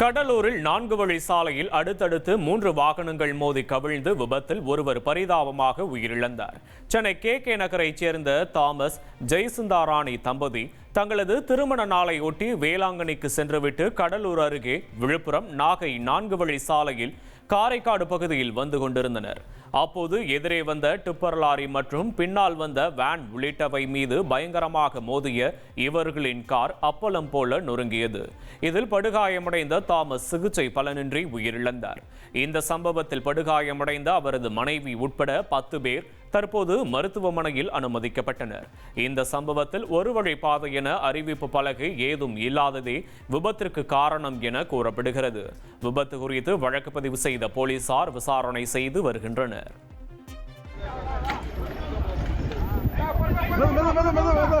கடலூரில் நான்கு வழி சாலையில் அடுத்தடுத்து மூன்று வாகனங்கள் மோதி கவிழ்ந்து விபத்தில் ஒருவர் பரிதாபமாக உயிரிழந்தார். சென்னை கே கே நகரைச் சேர்ந்த தாமஸ் ஜெயசுந்தாராணி தம்பதி தங்களது திருமண நாளையொட்டி வேளாங்கண்ணிக்கு சென்றுவிட்டு கடலூர் அருகே விழுப்புரம் நாகை நான்கு வழி சாலையில் காரைக்காடு பகுதியில் வந்து கொண்டிருந்தனர். அப்போது எதிரே வந்த டிப்பர் லாரி மற்றும் பின்னால் வந்த வேன் உள்ளிட்டவை மீது பயங்கரமாக மோதிய இவர்களின் கார் அப்பளம் போல நொறுங்கியது. இதில் படுகாயமடைந்த தாமஸ் சிகிச்சை பலனின்றி உயிரிழந்தார். இந்த சம்பவத்தில் படுகாயமடைந்த அவரது மனைவி உட்பட பத்து பேர் தற்போது மருத்துவமனையில் அனுமதிக்கப்பட்டனர். இந்த சம்பவத்தில் ஒரு வழி பாதை என அறிவிப்பு பலகை ஏதும் இல்லாததே விபத்திற்கு காரணம் என கூறப்படுகிறது. விபத்து குறித்து வழக்கு பதிவு செய்த போலீசார் விசாரணை செய்து வருகின்றனர் மெது மெது மெது மெது மெது